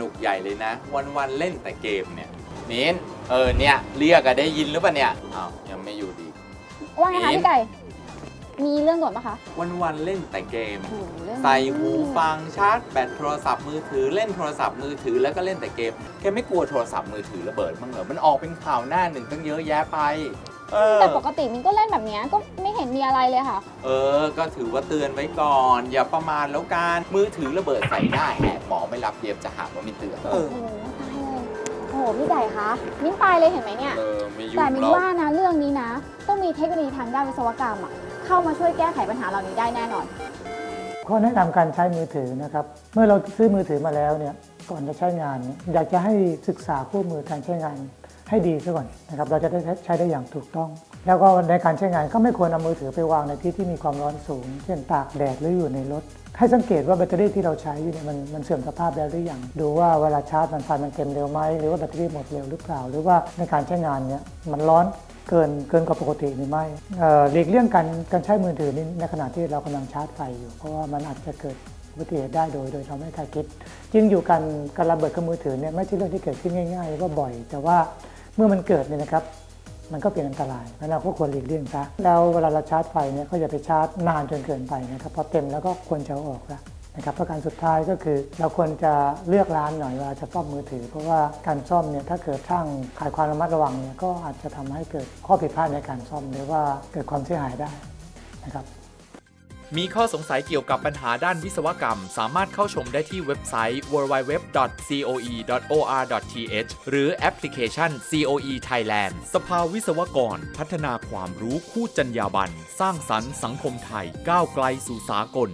นุกใหญ่เลยนะ วันๆเล่นแต่เกมเนี่ยมินเออเนี่ยเรียกอะได้ยินหรือเปล่าเนี่ยอ้าวยังไม่อยู่ดีว่าไงคะมิ้นพี่ไก่ มีเรื่องด่วนปะคะวันๆเล่นแต่เกม โอ้โหเรื่องใส่หูฟังชาร์จแบตโทรศัพท์มือถือเล่นโทรศัพท์มือถือแล้วก็เล่นแต่เกมแกไม่กลัวโทรศัพท์มือถือระเบิดบ้างเหรอมันออกเป็นข่าวหน้าหนึ่งตั้งเยอะแยะไป เออ แต่ปกติมินก็เล่นแบบเนี้ยก็ไม่เห็นมีอะไรเลยค่ะ เออ ก็ถือว่าเตือนไว้ก่อน อย่าประมาทแล้วการมือถือระเบิดใส่ได้แหมหมอไม่ รับเย็บจะหาว่าไม่เตือนเอโอ้อโหตายเลยโอ้โหพี่ไก่คะมิ้นตายเลยเห็นไหมเนี่ย เออไม่ยุ่แต่งมิหนรอกว่านะเรื่องนี้นะ ต้องมีเทคโนโลยีทางด้านวิศวกรรมอะเข้ามาช่วยแก้ไขปัญหาเหล่านี้ได้แน่นอน ข้อแนะนำการใช้มือถือนะครับ เมื่อเราซื้อมือถือมาแล้วเนี่ยก่อนจะใช้งานเนี่ยอยากจะให้ศึกษาคู่มือการใช้งานให้ดีซะก่อนนะครับเราจะได้ใช้ได้อย่างถูกต้อง แล้วก็ในการใช้งานก็ไม่ควรเอามือถือไปวางในที่ที่มีความร้อนสูง เช่นตากแดดหรืออยู่ในรถ ให้สังเกตว่าแบตเตอรี่ที่เราใช้อยู่เนี่ยมันมันเสื่อมสภาพแล้วหรือยังดูว่าเวลาชาร์จมันไฟมันเต็มเร็วไหมหรือว่าแบตเตอรี่หมดเร็วหรือเปล่า หรือว่าในการใช้งานเนี่ยมันร้อนเกินเกินกว่าปกติหรือไม่เอ่อหลีกเลี่ยงการการใช้มือถือนี่ในขณะที่เรากำลังชาร์จไฟอยู่ เพราะว่ามันอาจจะเกิดอุบัติเหตุได้โดย โดยเราไม่คาดคิดจริงอยู่กันการระเบิดกับมือถือเนี่ยไม่ใช่เรื่องที่เกิดขึ้นง่าย ๆ ว่าบ่อย แต่ว่าเมื่อมันเกิดเนี่ยนะครับ มันก็เป็นอันตรายแล้วเราก็ควรหลีกเลี่ยงซะแล้วเวลาเราชาร์จไฟเนี่ยก็อย่าไปชาร์จนานจนเกินไปนะครับพอเต็มแล้วก็ควรจะอาออกละนะครับประการสุดท้ายก็คือเราควรจะเลือกร้านหน่อยเวลาจะซ่อมมือถือ เพราะว่าการซ่อมเนี่ยถ้าเกิดช่างขาดความระมัดระวังเนี่ยก็อาจจะทำให้เกิดข้อผิดพลาดในการซ่อมหรือว่าเกิดความเสียหายได้นะครับ มีข้อสงสัยเกี่ยวกับปัญหาด้านวิศวกรรม สามารถเข้าชมได้ที่เว็บไซต์ www.coe.or.th หรือแอปพลิเคชัน COE Thailand สภาวิศวกร พัฒนาความรู้คู่จรรยาบรรณสร้างสรรค์สังคมไทยก้าวไกลสู่สากล